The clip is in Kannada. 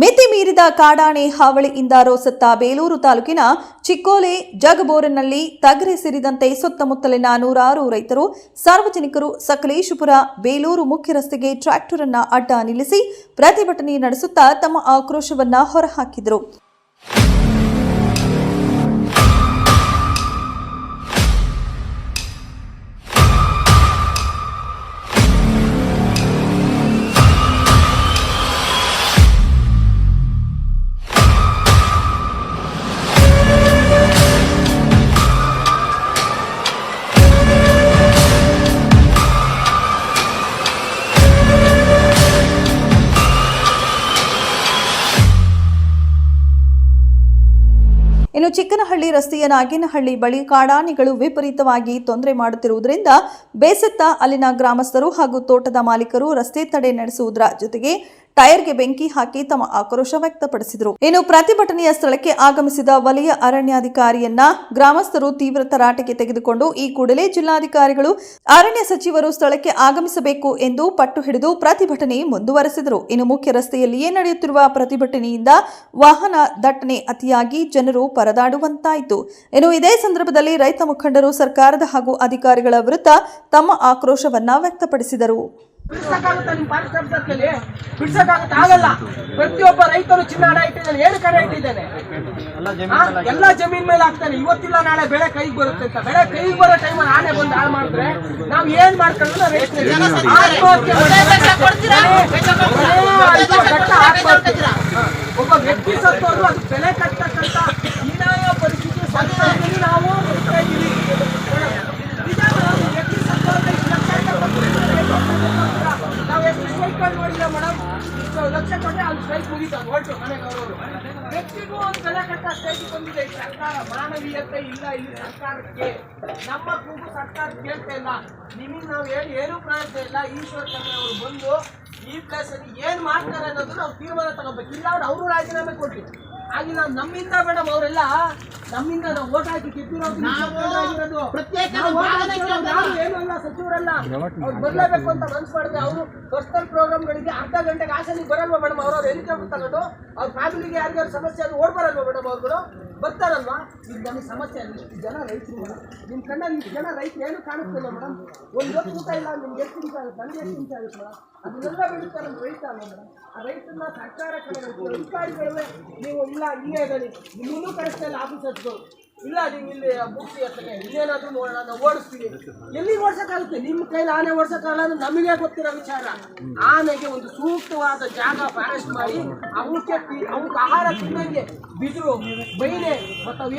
ಮಿತಿ ಮೀರಿದ ಕಾಡಾಣೆ ಹಾವಳಿಯಿಂದ ರೋಸತ್ತ ಬೇಲೂರು ತಾಲೂಕಿನ ಚಿಕ್ಕೋಲೆ ಜಗಬೋರನಲ್ಲಿ ತಗರೆ ಸೇರಿದಂತೆ ಸುತ್ತಮುತ್ತಲಿನ ನೂರಾರು ರೈತರು, ಸಾರ್ವಜನಿಕರು, ಸಕಲೇಶಪುರ, ಬೇಲೂರು ಮುಖ್ಯ ರಸ್ತೆಗೆ ಟ್ರ್ಯಾಕ್ಟರ್ ಅನ್ನ ಅಡ್ಡ ನಿಲ್ಲಿಸಿ ಪ್ರತಿಭಟನೆ ನಡೆಸುತ್ತಾ ತಮ್ಮ ಆಕ್ರೋಶವನ್ನ ಹೊರಹಾಕಿದರು. ಇನ್ನು ಚಿಕ್ಕನಹಳ್ಳಿ ರಸ್ತೆಯ ನಾಗೇನಹಳ್ಳಿ ಬಳಿ ಕಾಡಾನೆಗಳು ವಿಪರೀತವಾಗಿ ತೊಂದರೆ ಮಾಡುತ್ತಿರುವುದರಿಂದ ಬೇಸತ್ತ ಅಲ್ಲಿನ ಗ್ರಾಮಸ್ಥರು ಹಾಗೂ ತೋಟದ ಮಾಲೀಕರು ರಸ್ತೆ ತಡೆ ನಡೆಸುವುದರ ಜೊತೆಗೆ ಟೈರ್ಗೆ ಬೆಂಕಿ ಹಾಕಿ ತಮ್ಮ ಆಕ್ರೋಶ ವ್ಯಕ್ತಪಡಿಸಿದರು. ಇನ್ನು ಪ್ರತಿಭಟನೆಯ ಸ್ಥಳಕ್ಕೆ ಆಗಮಿಸಿದ ವಲಯ ಅರಣ್ಯಾಧಿಕಾರಿಯನ್ನ ಗ್ರಾಮಸ್ಥರು ತೀವ್ರ ತರಾಟೆಗೆ ತೆಗೆದುಕೊಂಡು ಈ ಕೂಡಲೇ ಜಿಲ್ಲಾಧಿಕಾರಿಗಳು ಅರಣ್ಯ ಸಚಿವರು ಸ್ಥಳಕ್ಕೆ ಆಗಮಿಸಬೇಕು ಎಂದು ಪಟ್ಟು ಹಿಡಿದು ಪ್ರತಿಭಟನೆ ಮುಂದುವರೆಸಿದರು. ಇನ್ನು ಮುಖ್ಯ ರಸ್ತೆಯಲ್ಲಿಯೇ ನಡೆಯುತ್ತಿರುವ ಪ್ರತಿಭಟನೆಯಿಂದ ವಾಹನ ದಟ್ಟಣೆ ಅತಿಯಾಗಿ ಜನರು ಪರದಾಡುವಂತಾಯಿತು. ಇನ್ನು ಇದೇ ಸಂದರ್ಭದಲ್ಲಿ ರೈತ ಮುಖಂಡರು ಸರ್ಕಾರದ ಹಾಗೂ ಅಧಿಕಾರಿಗಳ ವಿರುದ್ಧ ತಮ್ಮ ಆಕ್ರೋಶವನ್ನ ವ್ಯಕ್ತಪಡಿಸಿದರು. ಬಿಡ್ಸಕ್ಕಾಗುತ್ತಾ ನಿಮ್ ಕಬ್ಜದಲ್ಲಿ ಬಿಡ್ಸಕ್ಕಾಗುತ್ತೆ? ಆಗಲ್ಲ. ಪ್ರತಿಯೊಬ್ಬ ರೈತರು ಚಿನ್ನ ಹಣ ಇಟ್ಟಿದ್ದಾನೆ ಏನು ಕಡೆ ಇಟ್ಟಿದ್ದಾನೆ ಎಲ್ಲ ಜಮೀನ್ ಮೇಲೆ ಹಾಕ್ತಾನೆ ಇವತ್ತಿಲ್ಲ ನಾಳೆ ಬೆಳೆ ಕೈಗೆ ಬರುತ್ತೆ ಅಂತ. ಬೆಳೆ ಕೈಗೆ ಬರೋ ಟೈಮಲ್ಲಿ ಆನೆ ಬಂದು ಹಾಳು ಮಾಡಿದ್ರೆ ನಾವ್ ಏನ್ ರೈತರಿಗೆ? ಆತ್ಮಹತ್ಯೆ. ಒಬ್ಬ ವ್ಯಕ್ತಿ ಸತ್ತೋದ್ರು ಅದು ಬೆಲೆ ಕಟ್ಟತಕ್ಕಂತ ಹೀನಾಯ ಪರಿಸ್ಥಿತಿ ಸರ್ಕಾರದಲ್ಲಿ ನಾವು ನೋಡ್ತಾ ಇದೀವಿ. ನಿಜ ಮೇಡಮ್, ವ್ಯಕ್ತಿ ಸತ್ತೋದ್ರೆ ಇಷ್ಟು ಲಕ್ಷ ಕೊಡ್ತಾರೆ. ನಾವ್ ಸ್ಟ್ರೈಕ್ ನೋಡಿಲ್ಲ ಮೇಡಮ್. ಇಷ್ಟು ಲಕ್ಷ ಕೊಟ್ಟರೆ ಅಲ್ಲಿ ಸ್ಟ್ರೈಕ್ ಮುಗೀತು, ಹೊರಟು ಮನೆಗೆ ವ್ಯಕ್ತಿಗೂ ಒಂದು ಬೆಲೆ ಕಟ್ಟ ಸ್ಟ್ರೈಕ್ ಬಂದಿದೆ. ಈ ಸರ್ಕಾರ ಮಾನವೀಯತೆ ಇಲ್ಲ ಇಲ್ಲಿ ಸರ್ಕಾರಕ್ಕೆ. ನಮ್ಮ ಕೂಗು ಸರ್ಕಾರ ಕೇಳ್ತಾ ಇಲ್ಲ. ನಿಮಗೆ ನಾವು ಹೇಳಿ, ಏನೂ ಪ್ರಯತ್ನ ಇಲ್ಲ. ಈಶ್ವರ್ ಚಂದ್ರ ಅವರು ಬಂದು ಈ ಪ್ಲೇಸ್ ಅಲ್ಲಿ ಏನ್ ಮಾಡ್ತಾರೆ ಅನ್ನೋದು ನಾವು ತೀರ್ಮಾನ ತಗೋಬೇಕು. ಇಲ್ಲ ಅವ್ರು ಅವರು ರಾಜೀನಾಮೆ ಕೊಟ್ಟಿದ್ರು ಆಗಿಲ್ಲ ನಮ್ಮಿಂದ ಮೇಡಮ್ ಅವರೆಲ್ಲ. ನಮ್ಮಿಂದ ನಾವು ಓಟ್ ಹಾಕಿ ಗೆದ್ದಿರೋದು ಪ್ರತ್ಯೇಕ ನಾವು vote ಭಾಗದ ಹಾಕಿರೋದು ಯಾರು ಏನೂ ಅಲ್ಲ ಸಚಿವರಲ್ಲ. ಅವ್ರು ಬರ್ಲೇಬೇಕು ಅಂತ ಮನ್ಸು ಮಾಡಿದ್ರೆ ಅವರು ಪರ್ಸನಲ್ ಪ್ರೋಗ್ರಾಮ್ಗಳಿಗೆ ಅರ್ಧ ಗಂಟೆಗೆ ಆಸನಿಗೆ ಬರಲ್ವಾ ಮೇಡಮ್ ಅವ್ರವ್ರು ಹೆಲಿಕಾಪ್ಟರ್ ತಗೊಂಡು ಅವ್ರ ಫ್ಯಾಮಿಲಿಗೆ ಯಾರಿಗಾರು ಸಮಸ್ಯೆ ಅದು ಓಡ್ ಬರಲ್ವಾ ಮೇಡಮ್ ಅವ್ರುಗಳು? ಬರ್ತಾರಲ್ವಾ? ಈಗ ನಮಗೆ ಸಮಸ್ಯೆ ಅಲ್ಲ ಜನ ರೈತರು, ನಿಮ್ಮ ಕಣ್ಣಲ್ಲಿ ಜನ ರೈತರು ಏನು ಕಾಣಿಸ್ತಿಲ್ಲ ಮೇಡಮ್ ಒಂದು ಹೊತ್ತು ಊಟ ಇಲ್ಲ, ನಿಮ್ಗೆ ಎಷ್ಟು ನಿಮಿಷ ಆಗುತ್ತೆ? ನನಗೆ ಎಷ್ಟು ನಿಮಿಷ ಆಗುತ್ತೆ ಮೇಡಮ್ ಅದನ್ನೆಲ್ಲ ಬೆಳೀತಾರೆ ನಮ್ಮ ರೈತ ಅಲ್ಲ ಮೇಡಮ್ ಆ ರೈತನ ಸರ್ಕಾರ ಕಡೆ ಅಧಿಕಾರಿಗಳೇ ನೀವು ಇಲ್ಲ, ಇಲ್ಲೇ ಇದ್ದೀರಿ ನಿಮ್ಮನ್ನೂ ಕಳಿಸ್ತಾ ಇಲ್ಲ ಆಫೀಸರ್ಸ್ಗಳು ಇಲ್ಲ, ನೀವು ಇಲ್ಲಿ ಮುಗಿಸಿ ಹತ್ತಿರ ಇನ್ನೇನಾದ್ರೂ ನೋಡೋಣ ಓಡಿಸ್ತೀವಿ. ಎಲ್ಲಿ ಓಡಿಸೋಕ್ಕಾಗುತ್ತೆ? ನಿಮ್ಮ ಕೈಲಿ ಆನೆ ಓಡಿಸೋಕ್ಕಾಗಲ್ಲ ಅಂದ್ರೆ ನಮಗೆ ಗೊತ್ತಿರೋ ವಿಚಾರ. ಆನೆಗೆ ಒಂದು ಸೂಕ್ತವಾದ ಜಾಗ ಫಾರೆಸ್ಟ್ ಮಾಡಿ ಅವಕ್ಕೆ ಅವಕ್ಕೆ ಆಹಾರ ತಿನ್ನಂಗೆ ಬಿದಿರು ಬೈನೆ ಮತ್ತು